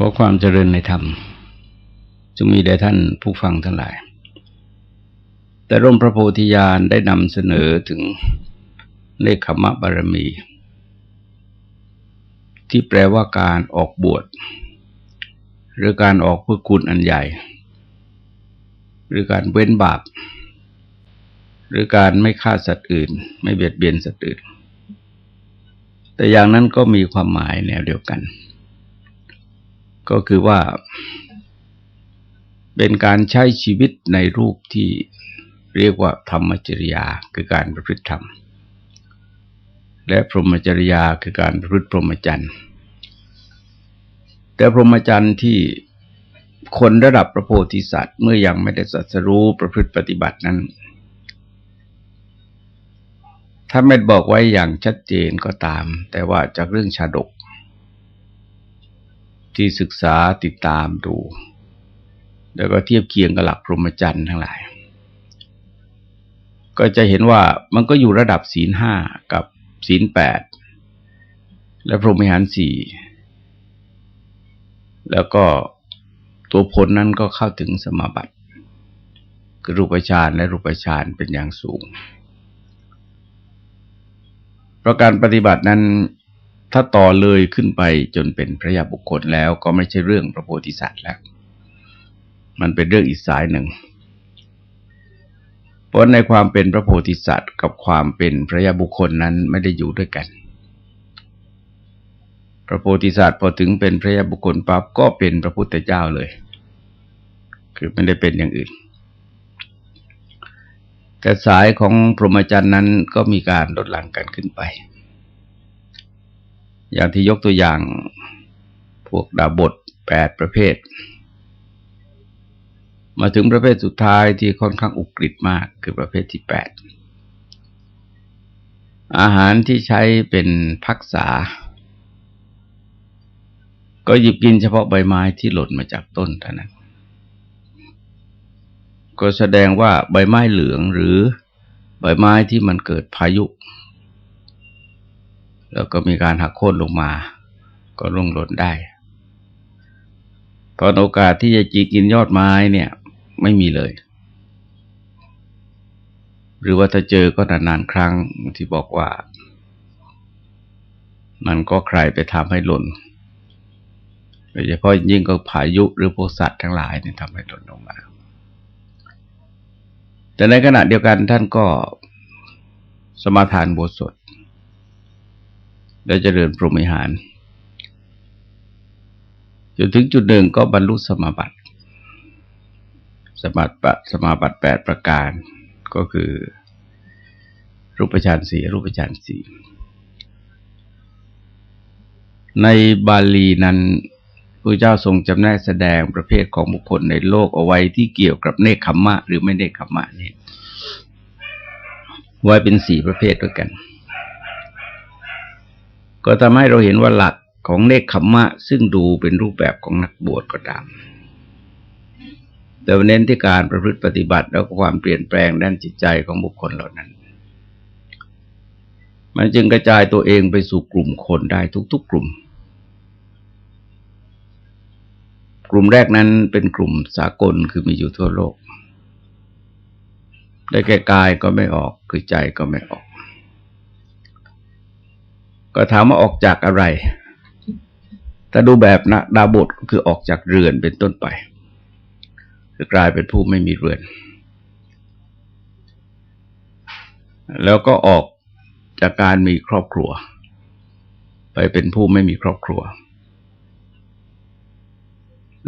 ขอความเจริญในธรรมจงมีแด่ท่านผู้ฟังทั้งหลาย แต่ร่มพระโพธิญาณได้นำเสนอถึงเลขขมะบารมี ที่แปลว่าการออกบวช หรือการออกเพื่อคุณอันใหญ่ หรือการเว้นบาป หรือการไม่ฆ่าสัตว์อื่น ไม่เบียดเบียนสัตว์อื่น แต่อย่างนั้นก็มีความหมายแนวเดียวกัน ก็คือว่า เป็นการใช้ชีวิตในรูปที่เรียกว่าธรรมจริยาคือการประพฤติธรรม และพรหมจริยาคือการประพฤติพรหมจรรย์แต่พรหมจรรย์ที่คนระดับพระโพธิสัตว์ เมื่อยังไม่ได้สัสรู้ประพฤติปฏิบัตินั้นถ้าไม่บอกไว้อย่างชัดเจนก็ตาม แต่ว่าจากเรื่องชาดก ที่ศึกษาติดตามดู แล้วก็เทียบเคียงกับหลักพรหมจรรย์ทั้งหลาย ก็จะเห็นว่ามันก็อยู่ระดับศีลห้ากับศีลแปดและพรหมิหารสี่แล้วก็ตัวผลนั้นก็เข้าถึงสมาบัติคือรูปฌานและรูปฌานเป็นอย่างสูง เพราะการปฏิบัตินั้น ถ้าต่อเลยขึ้นไปจนเป็นพระยาบุคคลแล้วก็ไม่ใช่เรื่องพระโพธิสัตว์แล้ว มันเป็นเรื่องอีกสายหนึ่ง เพราะในความเป็นพระโพธิสัตว์ กับความเป็นพระยาบุคคลนั้นไม่ได้อยู่ด้วยกัน พระโพธิสัตว์พอถึงเป็นพระยาบุคคลปั๊บก็เป็นพระพุทธเจ้าเลย คือไม่ได้เป็นอย่างอื่น แต่สายของพรหมจรรย์นั้นก็มีการลดหลั่งกันขึ้นไป อย่างที่ยกตัวอย่างพวกดาบทแปดประเภท มาถึงประเภทสุดท้ายที่ค่อนข้างอุกฤษมากคือประเภทที่แปดอาหารที่ใช้เป็นพักษา ก็หยิบกินเฉพาะใบไม้ที่หล่นมาจากต้นเท่านั้น ก็แสดงว่าใบไม้เหลืองหรือใบไม้ที่มันเกิดพายุ แล้วก็มีการหักโค่นลงมา ก็ร่วงหล่นได้ ตอนโอกาสที่จะจีกินยอดไม้เนี่ย ไม่มีเลย หรือว่าถ้าเจอก็นานๆครั้งที่บอกว่า มันก็ใครไปทำให้หล่นโดยเฉพาะยิ่งก็พายุหรือพวกสัตว์ทั้งหลายเนี่ยทำให้หล่นลงมา แต่ในขณะเดียวกันท่านก็สมาทานบทสด และเจริญพรหมิหารจนถึงจุดหนึ่งก็บรรลุสมาบัติ สมาบัติสมาบัติแปดประการก็คือ รูปฌานสี่รูปฌานสี่ในบาลีนั้นพระเจ้าทรงจำแนกแสดงประเภทของบุคคลในโลกเอาไว้ที่เกี่ยวกับเนคขมมะ หรือไม่เนคขมมะนี่ไว้เป็นสี่ประเภทด้วยกัน ก็ทำให้เราเห็นว่าหลักของเนคขมมะ ซึ่งดูเป็นรูปแบบของนักบวชก็ตาม แต่เน้นที่การประพฤติปฏิบัติแล้วก็ความเปลี่ยนแปลงด้านจิตใจของบุคคลเหล่านั้น มันจึงกระจายตัวเองไปสู่กลุ่มคนได้ทุก ๆ กลุ่ม กลุ่มแรกนั้นเป็นกลุ่มสากลคือมีอยู่ทั่วโลก ได้แก่กายก็ไม่ออกคือใจก็ไม่ออก ก็ถามว่าออกจากอะไร ถ้าดูแบบนะดาบทคือออกจากเรือนเป็นต้นไปคือกลายเป็นผู้ไม่มีเรือน แล้วก็ออกจากการมีครอบครัว ไปเป็นผู้ไม่มีครอบครัว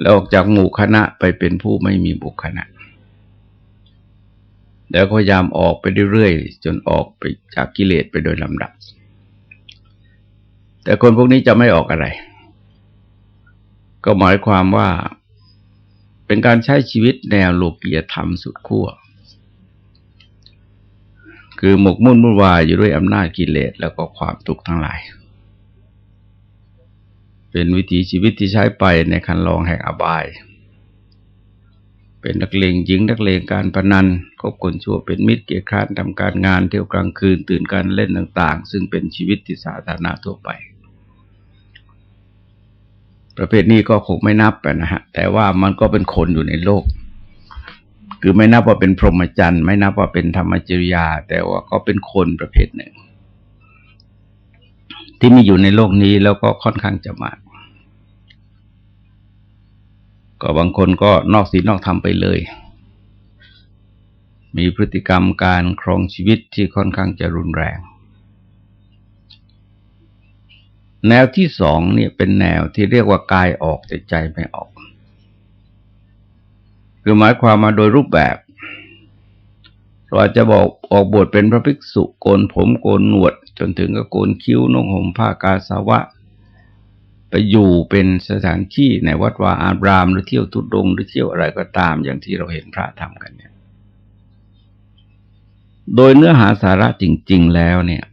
แล้วออกจากหมู่คณะไปเป็นผู้ไม่มีหมู่คณะ แล้วพยายามออกไปเรื่อยๆจนออกไปจากกิเลสไปโดยลำดับ แต่คนพวกนี้จะไม่ออกอะไร ก็หมายความว่าเป็นการใช้ชีวิตแนวโลกียธรรมสุดขั้ว คือหมกมุ่นวุ่นวายอยู่ด้วยอำนาจกิเลสแล้วก็ความทุกข์ทั้งหลาย เป็นวิถีชีวิตที่ใช้ไปในคันลองแห่งอบาย เป็นนักเลงหญิงนักเลงการพนันคบคนชั่วเป็นมิตรเกียรคร้านทำการงานเที่ยวกลางคืนตื่นการเล่นต่าง ๆ ซึ่งเป็นชีวิตที่สาธารณะทั่วไป ประเภทนี้ก็คงไม่นับนะฮะ แต่ว่ามันก็เป็นคนอยู่ในโลก คือไม่นับว่าเป็นพรหมจรรย์ไม่นับว่าเป็นธรรมจริยา แต่ว่าก็เป็นคนประเภทหนึ่ง ที่มีอยู่ในโลกนี้แล้วก็ค่อนข้างจะมากก็บางคนก็นอกศีลนอกธรรมไปเลย มีพฤติกรรมการครองชีวิตที่ค่อนข้างจะรุนแรง แนวที่สองเนี่ยเป็นแนวที่เรียกว่ากายออกแต่ใจไม่ออก คือหมายความมาโดยรูปแบบ เราจะบอกออกบทเป็นพระภิกษุโกนผมโกนหนวด จนถึงก็โกนคิ้วนุ่งห่มผ้ากาสาวะ ไปอยู่เป็นสถานที่ในวัดวาอารามหรือเที่ยวทุดงหรือเที่ยวอะไรก็ตามอย่างที่เราเห็นพระทำกันเนี่ย โดยเนื้อหาสาระจริง ๆ แล้วเนี่ย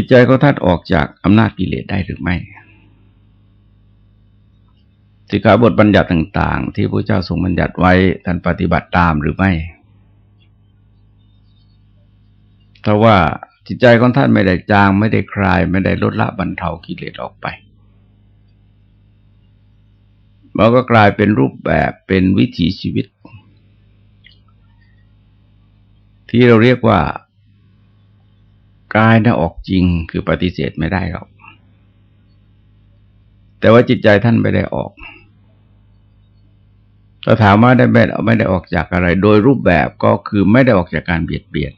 จิตใจก็ทัดออกจากอำนาจกิเลสได้หรือไม่สิกขาบทบัญญัติต่างๆ ที่พระเจ้าทรงบัญญัติไว้ท่านปฏิบัติตามหรือไม่ถ้าว่าจิตใจของท่านไม่ได้จาง ไม่ได้คลาย ไม่ได้ลดละบรรเทากิเลสออกไปมันก็กลายเป็นรูปแบบเป็นวิถีชีวิต ที่เราเรียกว่า กายน่ะออกจริงคือปฏิเสธไม่ได้หรอกแต่ว่าจิตใจท่านไม่ได้ออกถ้าถามว่าได้ไม่ไม่ได้ออกจากอะไร โดยรูปแบบก็คือไม่ได้ออกจากการเบียดเบียน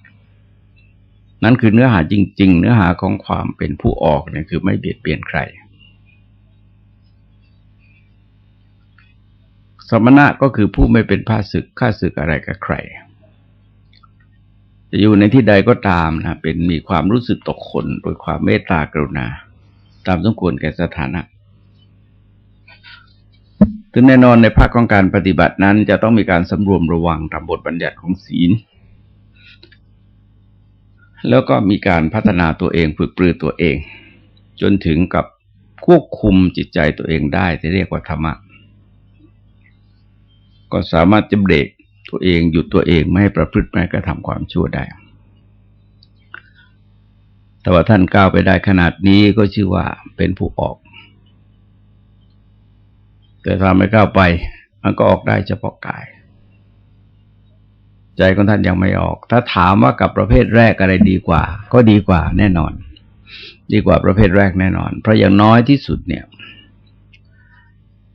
นั่นคือเนื้อหาจริง ๆ เนื้อหาของความเป็นผู้ออกเนี่ยคือไม่เบียดเบียนใคร สมณะก็คือผู้ไม่เป็นผ้าศึกข้าศึกอะไรกับใคร จะอยู่ในที่ใดก็ตามนะเป็นมีความรู้สึกตกคนโดยความเมตตากรุณา ตามสมควรแก่สถานะถึงแน่นอนในภาคของการปฏิบัตินั้น จะต้องมีการสำรวมระวังตามบทบัญญัติของศีล แล้วก็มีการพัฒนาตัวเองฝึกปรือตัวเอง จนถึงกับควบคุมจิตใจตัวเองได้ที่เรียกว่าธรรมะ ก็สามารถจะเบรก ตัวเองหยุดตัวเองไม่ให้ประพฤติไม่กระทำความชั่วได้ แต่ว่าท่านก้าวไปได้ขนาดนี้ก็ชื่อว่าเป็นผู้ออก แต่ถ้าไม่ก้าวไป มันก็ออกได้เฉพาะกาย ใจของท่านยังไม่ออก ถ้าถามว่ากับประเภทแรกอะไรดีกว่า ก็ดีกว่าแน่นอน ดีกว่าประเภทแรกแน่นอน เพราะอย่างน้อยที่สุดเนี่ย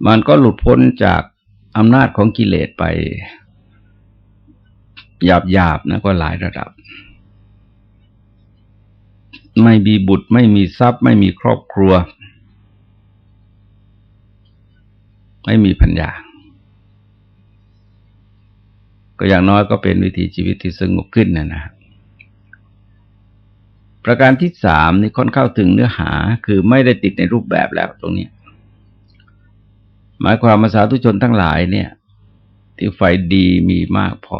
มันก็หลุดพ้นจากอำนาจของกิเลสไป หยาบหยาบนะก็หลายระดับ ไม่มีบุตรไม่มีทรัพย์ ไม่มีครอบครัว ไม่มีปัญญาก็อย่างน้อยก็เป็นวิถีชีวิตที่สงบขึ้นนะนะ ประการที่สามนี่ค่อนเข้าถึงเนื้อหาคือไม่ได้ติดในรูปแบบแล้วตรงนี้หมายความมาสาธุชนทั้งหลายเนี่ย ที่ไฟดีมีมากพอ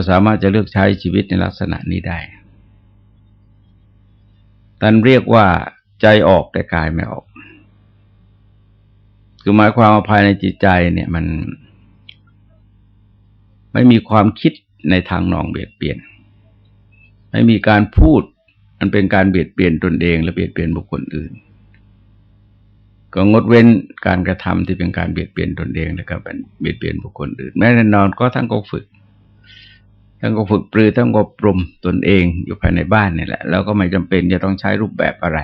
ก็สามารถจะเลือกใช้ชีวิตในลักษณะนี้ได้ท่านเรียกว่าใจออกแต่กายไม่ออก คือหมายความว่าภายในจิตใจเนี่ยมัน ไม่มีความคิดในทางนองเบียดเบียน ไม่มีการพูด มันเป็นการเบียดเบียนตนเอง และเบียดเบียนบุคคลอื่น ก็งดเว้นการกระทำที่เป็นการเบียดเบียนตนเองและก็เป็นเบียดเบียนบุคคลอื่น แม้แน่นอนก็ทั้งก็ฝึก ท่านก็ฝึกปรือท่านก็ปรุมตนเองอยู่ภายในบ้านนี่แหละ แล้วก็ไม่จำเป็นจะต้องใช้รูปแบบอะไร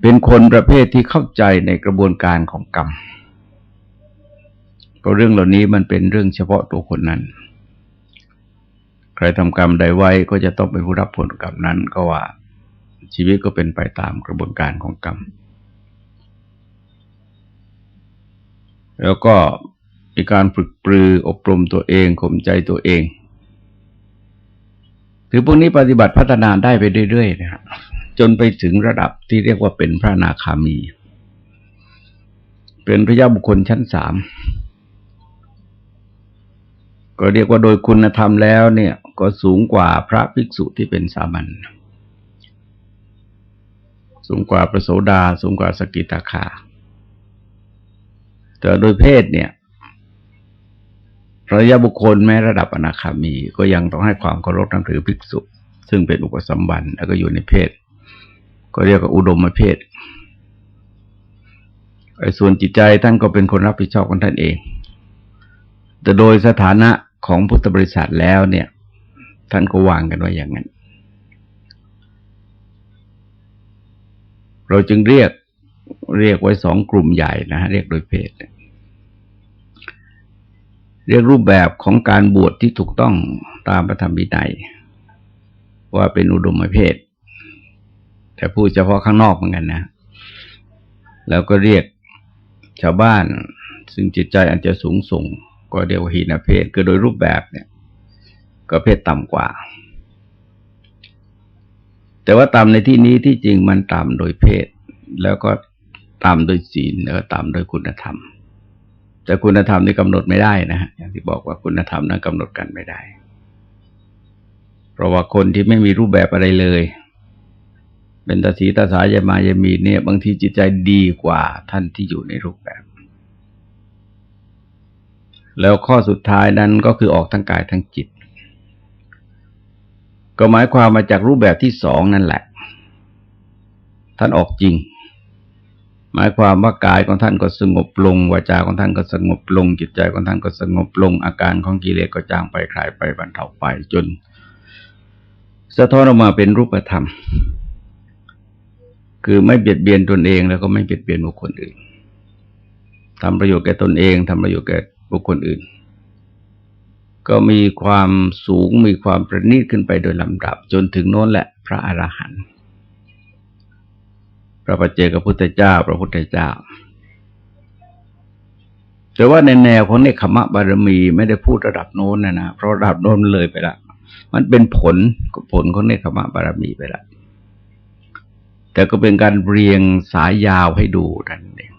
เป็นคนประเภทที่เข้าใจในกระบวนการของกรรมเพราะเรื่องเหล่านี้มันเป็นเรื่องเฉพาะตัวคนนั้น ใครทำกรรมใดไว้ก็จะต้องเป็นผู้รับผลกรรมนั้นก็ว่า ชีวิตก็เป็นไปตามกระบวนการของกรรมแล้วก็ มีการฝึกปรืออบรมตัวเองข่มใจตัวเองถือพวกนี้ปฏิบัติพัฒนาได้ไปเรื่อยๆนะฮะจนไปถึงระดับที่เรียกว่าเป็นพระนาคามี เป็นพระยาบุคคลชั้นสามก็เรียกว่าโดยคุณธรรมแล้วเนี่ย ก็สูงกว่าพระภิกษุที่เป็นสามัญสูงกว่าประโสดา สูงกว่าสกิตาคา แต่โดยเพศเนี่ย ระยะบุคคลแม้ระดับอนาคามี ก็ยังต้องให้ความเคารพนับถือภิกษุ ซึ่งเป็นอุปสมบันแล้วก็อยู่ในเพศ ก็เรียกว่าอุดมเพศไอ้ส่วนจิตใจท่านก็เป็นคนรับผิดชอบของท่านเอง แต่โดยสถานะของพุทธบริษัทแล้วเนี่ย ท่านก็วางกันไว้อย่างนั้น เราจึงเรียกเรียกไว้สองกลุ่มใหญ่นะฮะเรียกโดยเพศ เรียกรูปแบบของการบวชที่ถูกต้องตามพระธรรมวินัยว่าเป็นอุดมเพศ แต่พูดเฉพาะข้างนอกเหมือนกันนะ แล้วก็เรียกชาวบ้าน ซึ่งจิตใจอาจจะสูงส่ง ก็เรียกว่าหีนเพศคือโดยรูปแบบเนี่ย ก็เพศต่ำกว่า แต่ว่าต่ำในที่นี้ที่จริงมันต่ำโดยเพศ แล้วก็ต่ำโดยศีลแล้วก็ต่ำโดยคุณธรรม แต่คุณธรรมนี่กำหนดไม่ได้นะฮะอย่างที่บอกว่าคุณธรรมนั้นกำหนดกันไม่ได้ เพราะว่าคนที่ไม่มีรูปแบบอะไรเลย เป็นตาสีตาสายามายามีเนี่ย บางทีจิตใจดีกว่าท่านที่อยู่ในรูปแบบ แล้วข้อสุดท้ายนั้นก็คือออกทั้งกายทั้งจิต ก็หมายความมาจากรูปแบบที่สองนั่นแหละ ท่านออกจริง หมายความว่ากายของท่านก็สงบลงวาจาของท่านก็สงบลง จิตใจของท่านก็สงบลง อาการของกิเลสก็จางไปคลายไปบรรเทาไปจน สะท้อนออกมาเป็นรูปธรรม คือไม่เบียดเบียนตนเองแล้วก็ไม่เบียดเบียนบุคคลอื่นทำประโยชน์แก่ตนเองทำประโยชน์แก่บุคคลอื่น ก็มีความสูงมีความประณีตขึ้นไปโดยลำดับ จนถึงโน้นแหละ พระอรหันต์ พระปัจเจกพุทธเจ้า พระพุทธเจ้า แต่ว่าในแนวของเนคขมะบารมีไม่ได้พูดระดับโน้นนะนะเพราะระดับโน้นเลยไปละมันเป็นผลผลของเนคขมะบารมีไปละแต่ก็เป็นการเรียงสายยาวให้ดูนั่นเอง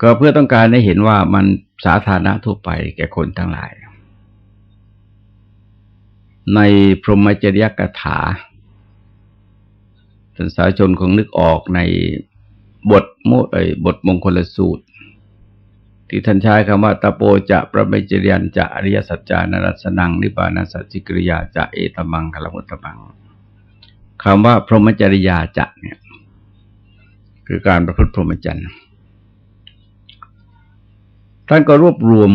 ก็เพื่อต้องการให้เห็นว่ามันสาธารณะทั่วไปแก่คนทั้งหลาย ในพรหมจริยกถา ท่านสาชนคงนึกออกในบทโมไอบทมงคลสูตร ที่ท่านใช้คำว่าตะโปจะประเมจริยันจะอริยสัจจานรัสนังนิบานาสัจจิกริยาจะเอตมังคลมุตตมังคำว่าพรหมจริยาจะเนี่ยคือการประพฤติพรหมจรรย์ ท่านก็รวบรวม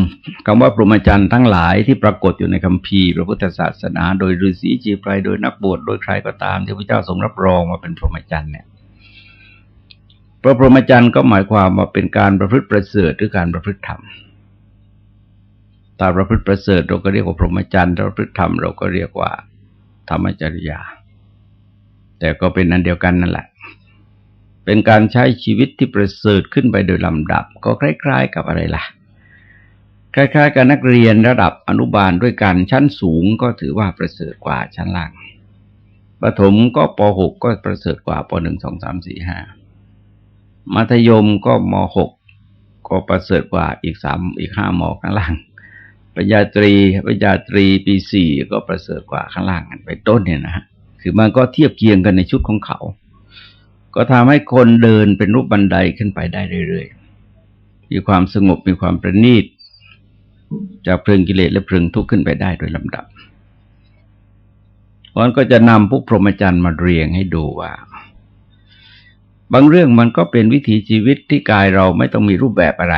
คำว่าพรหมจรรย์ทั้งหลายที่ปรากฏอยู่ในคัมภีร์พระพุทธศาสนา โดยฤาษีจีไพรโดยนักบวชโดยใครก็ตามที่พระเจ้าทรงรับรองมาเป็นพรหมจรรย์เนี่ยพระพรหมจรรย์ก็หมายความว่าเป็นการประพฤติประเสริฐหรือการประพฤติธรรมตามประพฤติประเสริฐเราก็เรียกว่าพรหมจรรย์ประพฤติธรรมเราก็เรียกว่า ธรรมจริยา แต่ก็เป็นอันเดียวกันนั่นแหละ เป็นการใช้ชีวิตที่ประเสริฐขึ้นไปโดยลำดับ ก็คล้าย ๆ กับอะไรล่ะ คล้ายๆ กับนักเรียนระดับอนุบาลด้วยกัน ชั้นสูงก็ถือว่าประเสริฐกว่าชั้นล่างประถมก็ป .6 ก็ประเสริฐกว่าป .1 2 3 4 5 มัธยมก็ม .6 ก็ประเสริฐกว่าอีกสามอีกห้ามอข้างล่างปริญญาตรีปริญญาตรีปีสี่ก็ประเสริฐกว่าข้างล่างกันไปต้นเนี่ยนะฮะคือมันก็เทียบเคียงกันในชุดของเขา ก็ทำให้คนเดินเป็นรูปบันไดขึ้นไปได้เรื่อยๆ มีความสงบมีความประณีต จากเพลิงกิเลสและเพลิงทุกข์ขึ้นไปได้โดยลำดับมันก็จะนำพวกพรหมจรรย์มาเรียงให้ดูว่า บางเรื่องมันก็เป็นวิถีชีวิตที่กายเราไม่ต้องมีรูปแบบอะไร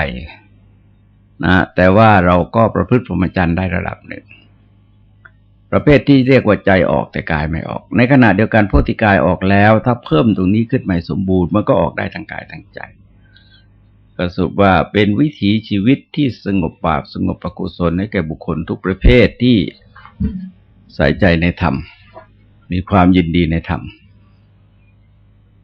นะแต่ว่าเราก็ประพฤติพรหมจรรย์ได้ระดับหนึ่ง ประเภทที่เรียกว่าใจออกแต่กายไม่ออก ในขณะเดียวกันพวกที่กายออกแล้ว ถ้าเพิ่มตรงนี้ขึ้นใหมาสมบูรณ์มันก็ออกได้ทั้งกายทั้งใจ ก็สุว่าเป็นวิถีชีวิตที่สงบบาปสงบประกุศลให้แก่บุคคลทุกประเภทที่ใส่ใจในธรรม มีความยินดีในธรรม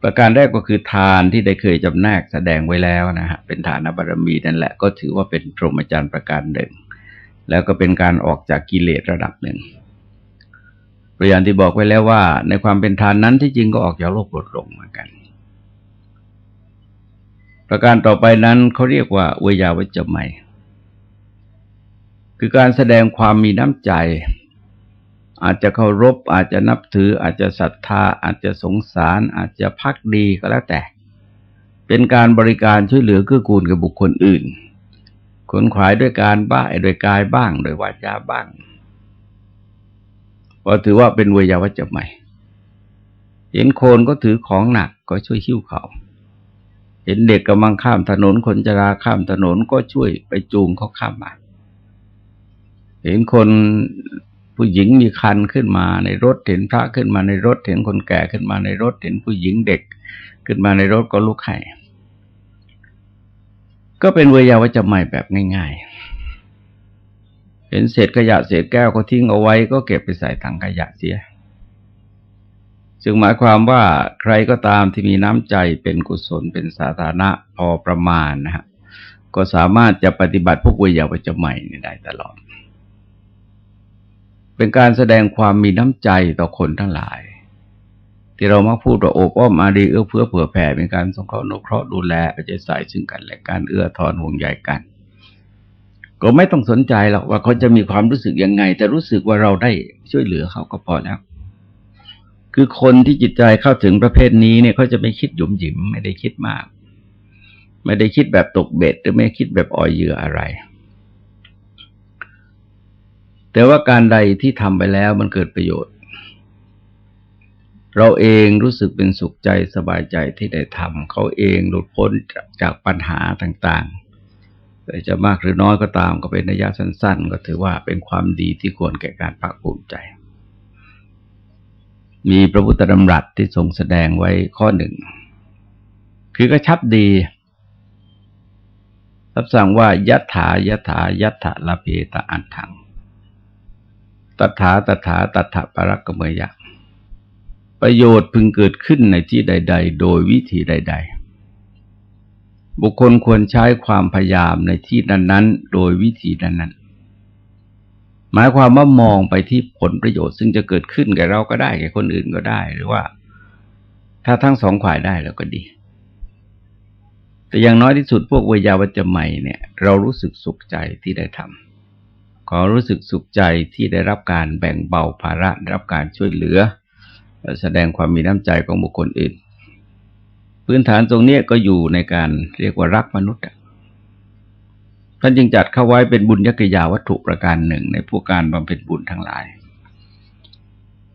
ประการแรกก็คือทานที่ได้เคยจำแนกแสดงไว้แล้วนะฮะเป็นฐานบารมีนั่นแหละก็ถือว่าเป็นพรหมจรรย์ประการหนึ่ง แล้วก็เป็นการออกจากกิเลสระดับหนึ่งตัวอย่างที่บอกไว้แล้วว่า ในความเป็นทานนั้นที่จริงก็ออกจากโลกลดลงเหมือนกัน ประการต่อไปนั้นเขาเรียกว่าเวยาวัจจะใหม่คือการแสดงความมีน้ำใจ อาจจะเคารพ อาจจะนับถือ อาจจะศรัทธา อาจจะสงสาร อาจจะพักดีก็แล้วแต่ เป็นการบริการช่วยเหลือเกื้อกูลกับบุคคลอื่น ขนขวายด้วยการบ้าโดยกายบ้างโดยวาจาบ้างก็ถือว่าเป็นเวยาวัจจะใหม่ เห็นโคนก็ถือของหนักก็ช่วยหิ้วเขา เห็นเด็กกำลังข้ามถนนคนจราข้ามถนนก็ช่วยไปจูงเขาข้ามมาเห็นคนผู้หญิงมีคันขึ้นมาในรถเห็นพระขึ้นมาในรถเห็นคนแก่ขึ้นมาในรถเห็นผู้หญิงเด็กขึ้นมาในรถก็ลุกให้ก็เป็นเวยาวจใหม่แบบง่าย ๆ เห็นเศษขยะเศษแก้วเขาทิ้งเอาไว้ก็เก็บไปใส่ถังขยะเสีย จึงหมายความว่าใครก็ตามที่มีน้ำใจเป็นกุศลเป็นสาธารณะพอประมาณนะฮะก็สามารถจะปฏิบัติพวกวิยาวจใหม่ได้ตลอด เป็นการแสดงความมีน้ำใจต่อคนทั้งหลาย ที่เรามักพูดว่าโอบอ้อมอารีเอื้อเฟื้อเผื่อแผ่เป็นการสงเคราะห์นุเคราะห์ดูแลเอาใจใส่ซึ่งกันและการเอื้อทอนห่วงใยกัน ก็ไม่ต้องสนใจหรอกว่าเขาจะมีความรู้สึกยังไง แต่รู้สึกว่าเราได้ช่วยเหลือเขาก็พอแล้ว คือคนที่จิตใจเข้าถึงประเภทนี้เนี่ยเขาจะไม่คิดหยุมหยิมไม่ได้คิดมาก ไม่ได้คิดแบบตกเบ็ด หรือไม่คิดแบบอ่อยเหยื่ออะไร แต่ว่าการใดที่ทำไปแล้วมันเกิดประโยชน์ เราเองรู้สึกเป็นสุขใจสบายใจที่ได้ทำเขาเองหลุดพ้นจากปัญหาต่าง ๆ แต่จะมากหรือน้อยก็ตามก็เป็นระยะสั้น ๆ ก็ถือว่าเป็นความดีที่ควรแก่การภาคภูมิใจ มีพระพุทธดำรัสที่ทรงแสดงไว้ข้อหนึ่ง คือกระชับดีรับสั่งว่ายัตถายัตถายัตถะละเพตะอันถังตถาตถาตถะปรักกเมยะ ประโยชน์พึงเกิดขึ้นในที่ใด ๆ โดยวิธีใด ๆ บุคคลควรใช้ความพยายามในที่นั้นๆ โดยวิธีนั้นๆ หมายความว่ามองไปที่ผลประโยชน์ ซึ่งจะเกิดขึ้นแก่เราก็ได้แก่คนอื่นก็ได้ หรือว่า ถ้าทั้งสองฝ่ายได้แล้วก็ดี แต่อย่างน้อยที่สุดพวกวิยาวัจใหม่เนี่ย เรารู้สึกสุขใจที่ได้ทำขอรู้สึกสุขใจที่ได้รับการแบ่งเบาภาระได้รับการช่วยเหลือ แสดงความมีน้ำใจของบุคคลอื่น พื้นฐานตรงนี้ก็อยู่ในการเรียกว่ารักมนุษย์ ท่านจึงจัดเข้าไว้เป็นบุญยกยาวัตถุประการหนึ่งในพวกการบำเพ็ญบุญทั้งหลาย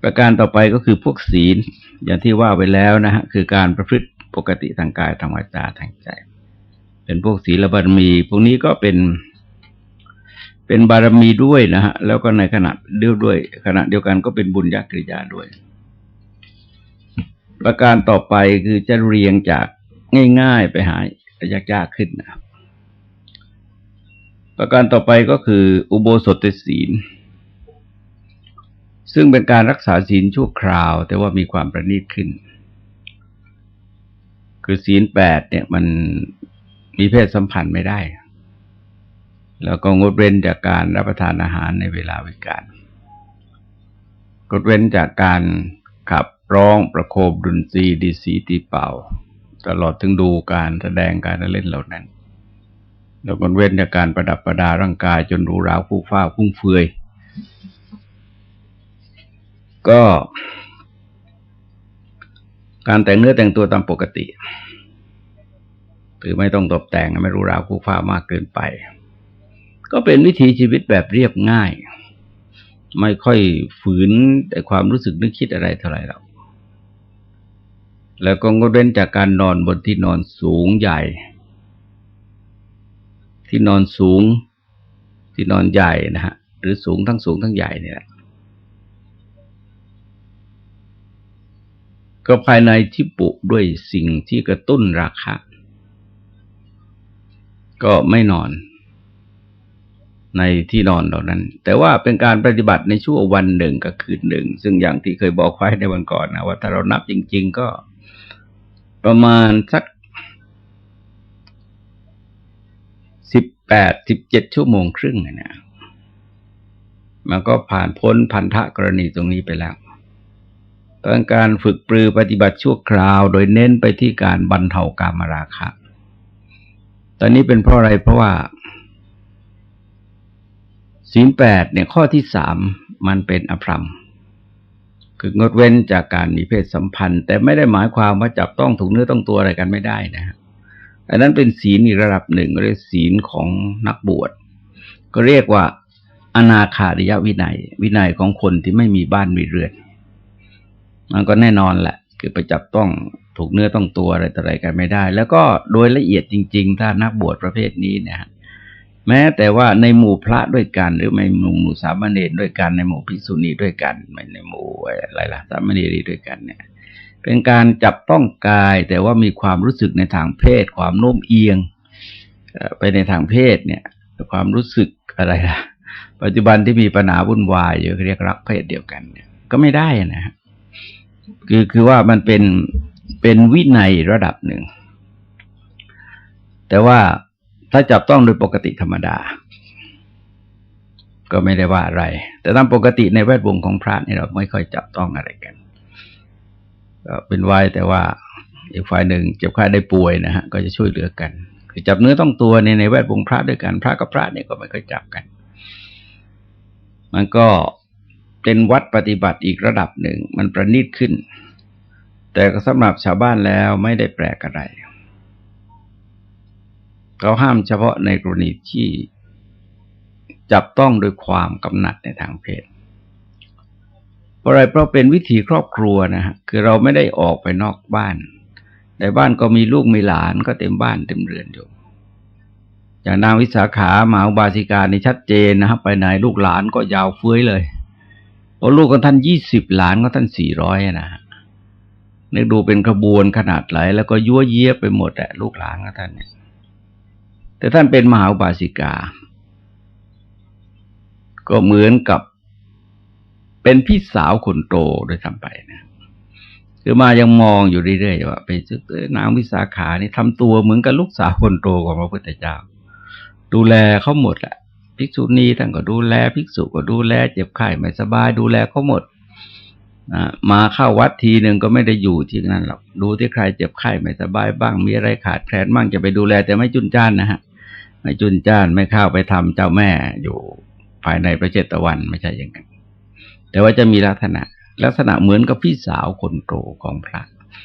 ประการต่อไปก็คือพวกศีลอย่างที่ว่าไปแล้วนะฮะคือการประพฤติปกติทางกายทางวาจาทางใจ เป็นพวกศีลบารมี พวกนี้ก็เป็น เป็นบารมีด้วยนะฮะแล้วก็ในขณะเดียวด้วย ขณะเดียวกันก็เป็นบุญยกริยาด้วย ประการต่อไปคือจะเรียงจากง่าย ๆ ไปหายากๆขึ้นนะครับ ประการต่อไปก็คืออุโบสถศีล ซึ่งเป็นการรักษาศีลชั่วคราว แต่ว่ามีความประณีตขึ้น คือศีลแปดเนี่ยมันมีเพศสัมพันธ์ไม่ได้ แล้วก็งดเว้นจากการรับประทานอาหารในเวลาวิการงดเว้นจากการขับร้องประโคมดุนตรีดีสีตีเป่า ตลอดถึงดูการแสดงการเล่นเหล่านั้น แล้วก็เว้นจากการประดับประดาร่างกายจนรูราวผู้ฟ้าพุ่งเฟือย ก็ การแต่งเนื้อแต่งตัวตามปกติหรือไม่ต้องตกแต่งไม่รู้ราวคู่ฟ้ามากเกินไป ก็เป็นวิถีชีวิตแบบเรียบง่าย ไม่ค่อยฝืนแต่ความรู้สึกนึกคิดอะไรเท่าไหร่หรอกแล้วก็งดเว้นจากการนอนบนที่นอนสูงใหญ่ ที่นอนสูง ที่นอนใหญ่นะฮะ หรือสูงทั้งสูงทั้งใหญ่เนี่ยก็ภายในที่ปุด้วยสิ่งที่กระตุ้นราคาก็ไม่นอน ในที่นอนเหล่านั้น แต่ว่าเป็นการปฏิบัติในช่วงวันหนึ่งกับคืนหนึ่ง ซึ่งอย่างที่เคยบอกไว้ในวันก่อนนะว่าถ้าเรานับจริง ๆ ก็ประมาณสัก แปดสิบเจ็ดชั่วโมงครึ่งเนี่ยมันก็ผ่านพ้นพันธะกรณีตรงนี้ไปแล้วตอนการฝึกปรือปฏิบัติชั่วคราว โดยเน้นไปที่การบรรเทากามราคะ ตอนนี้เป็นเพราะอะไรเพราะว่าศีลแปดเนี่ยข้อที่สามมันเป็นอภรรมคืองดเว้นจากการมีเพศสัมพันธ์ แต่ไม่ได้หมายความว่าจับต้องถูกเนื้อต้องตัวอะไรกันไม่ได้นะฮะ อันนั้นเป็นศีลอีกระดับหนึ่งเรียกศีลของนักบวช ก็เรียกว่าอนาคาริยวินัย วินัยของคนที่ไม่มีบ้านมีเรือน มันก็แน่นอนแหละ คือไปจับต้องถูกเนื้อต้องตัวอะไรต่ออะไรกันไม่ได้ แล้วก็โดยละเอียดจริง ๆ ถ้านักบวชประเภทนี้เนะฮะแม้แต่ว่าในหมู่พระด้วยกัน หรือในหมู่หมู่สามเณรด้วยกันในหมู่ภิกษุณีด้วยกันไม่ในหมู่อะไรล่ะสามเณรีด้วยกันเนี่ย เป็นการจับต้องกายแต่ว่ามีความรู้สึกในทางเพศ ความโน้มเอียงไปในทางเพศเนี่ย ความรู้สึกอะไรล่ะ ปัจจุบันที่มีปัญหาวุ่นวายอยู่เรียกรักเพศเดียวกันเนี่ย ก็ไม่ได้นะฮะคือคือว่ามันเป็นเป็นวินัยระดับหนึ่ง แต่ว่าถ้าจับต้องโดยปกติธรรมดา ก็ไม่ได้ว่าอะไร แต่ตามปกติในแวดวงของพระนี่เราไม่ค่อยจับต้องอะไรกัน เป็นไว้แต่ว่าอีกฝ่ายหนึ่งเจ็บไข้ได้ป่วยนะฮะก็จะช่วยเหลือกัน คือจับเนื้อต้องตัวในในแวดวงพระด้วยกัน พระกับพระเนี่ยก็ไม่ค่อยจับกัน มันก็เป็นวัดปฏิบัติอีกระดับหนึ่ง มันประณีตขึ้น แต่สำหรับชาวบ้านแล้วไม่ได้แปลกอะไรเขาห้ามเฉพาะในกรณีที่จับต้องโดยความกำหนัดในทางเพศ เพราะอะไรเพราะเป็นวิถีครอบครัวนะฮะคือเราไม่ได้ออกไปนอกบ้าน ในบ้านก็มีลูกมีหลานก็เต็มบ้านเต็มเรือนอยู่อย่างนางวิสาขาหมาอุบาสิกาในชัดเจนนะครับ ไปไหนลูกหลานก็ยาวเฟื้อยเลยโอ้ลูกของท่านยี่สิบหลานก็ท่านสี่ร้อยนะฮะนึกดูเป็นขบวนขนาดไหนแล้วก็ยั่วเยี้ยไปหมดแหละลูกหลานของท่านเนี่ยแต่ท่านเป็นมหาอุบาสิกา ก็เหมือนกับ เป็นพี่สาวคนโตโดยทำไปนะคือมายังมองอยู่เรื่อยๆว่าเป็นนางวิสาขานี่ทำตัวเหมือนกับลูกสาวคนโตของพระพุทธเจ้า ดูแลเขาหมดแหละภิกษุณีท่านก็ดูแลภิกษุก็ดูแลเจ็บไข้ไม่สบาย ดูแลเขาหมดมาเข้าวัดทีหนึ่งก็ไม่ได้อยู่ที่นั่นหรอกดูที่ใครเจ็บไข้ไม่สบายบ้างมีอะไรขาดแคลนบ้างจะไปดูแล แต่ไม่จุนจ้านนะฮะไม่จุนจ้านไม่เข้าไปทำเจ้าแม่อยู่ภายในพระเจตวันไม่ใช่อย่างนั้น แต่ว่าจะมีลักษณะ ลักษณะเหมือนกับพี่สาวคนโตของพระ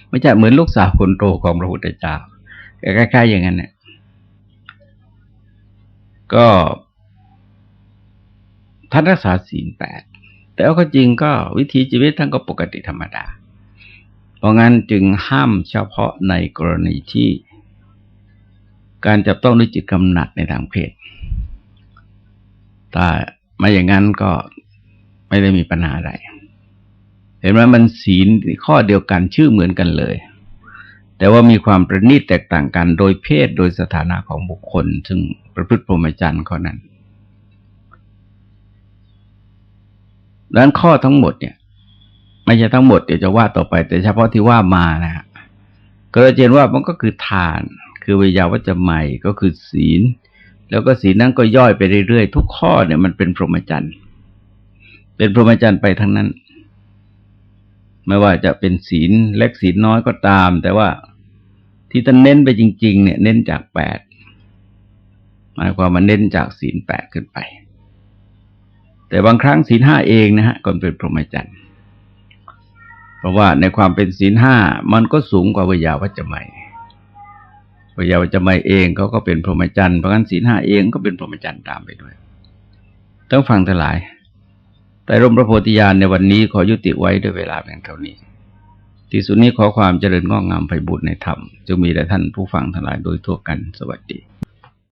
ไม่ใช่เหมือนลูกสาวคนโตของพระพุทธเจ้าคล้ๆอย่างนั้นเนี่ยก็ท่านรักษาศีลแปดแต่ว่าก็จริงก็วิถีชีวิตท่านก็ปกติธรรมดา เพราะงั้นจึงห้ามเฉพาะในกรณีที่ การจับต้องด้วยจิตกำหนัดในทางเพศถ้าไม่อย่างนั้นก็ ไม่ได้มีปัญหาอะไร เห็นไหมมันศีลข้อเดียวกันชื่อเหมือนกันเลย แต่ว่ามีความประณีตแตกต่างกันโดยเพศโดยสถานะของบุคคล ซึ่งประพฤติพรหมจรรย์ข้อนั้นดังนั้นข้อทั้งหมดเนี่ย ไม่ใช่ทั้งหมดเดี๋ยวจะว่าต่อไป แต่เฉพาะที่ว่ามานะฮะก็จะเห็นว่ามันก็คือทาน คือวิยาวัจจะใหม่ก็คือศีล แล้วก็ศีลนั้นก็ย่อยไปเรื่อยๆ ทุกข้อเนี่ยมันเป็นพรหมจรรย์ เป็นพรหมจรรย์ไปทั้งนั้น ไม่ว่าจะเป็นศีลเล็กศีลน้อยก็ตาม แต่ว่าที่ท่านเน้นไปจริง ๆ เนี่ยเน้นจากแปดหมายความว่าเน้นจากศีลแปดขึ้นไป แต่บางครั้งศีลห้าเองนะฮะก็เป็นพรหมจรรย์เพราะว่าในความเป็นศีลห้ามันก็สูงกว่าวิยาวัจจะใหม่วิยาวัจจะใหม่เองเขาก็เป็นพรหมจรรย์เพราะงั้นศีลห้าเองก็เป็นพรหมจรรย์ตามไปด้วย ต้องฟังทั้งหลาย แต่ร่มพระโพธิญาณในวันนี้ขอยุติไว้ด้วยเวลาเพียงเท่านี้ ที่สุดนี้ขอความเจริญงอกงามไปบูรในธรรมจงมีแด่ท่านผู้ฟังทั้งหลายโดยทั่วกันสวัสดี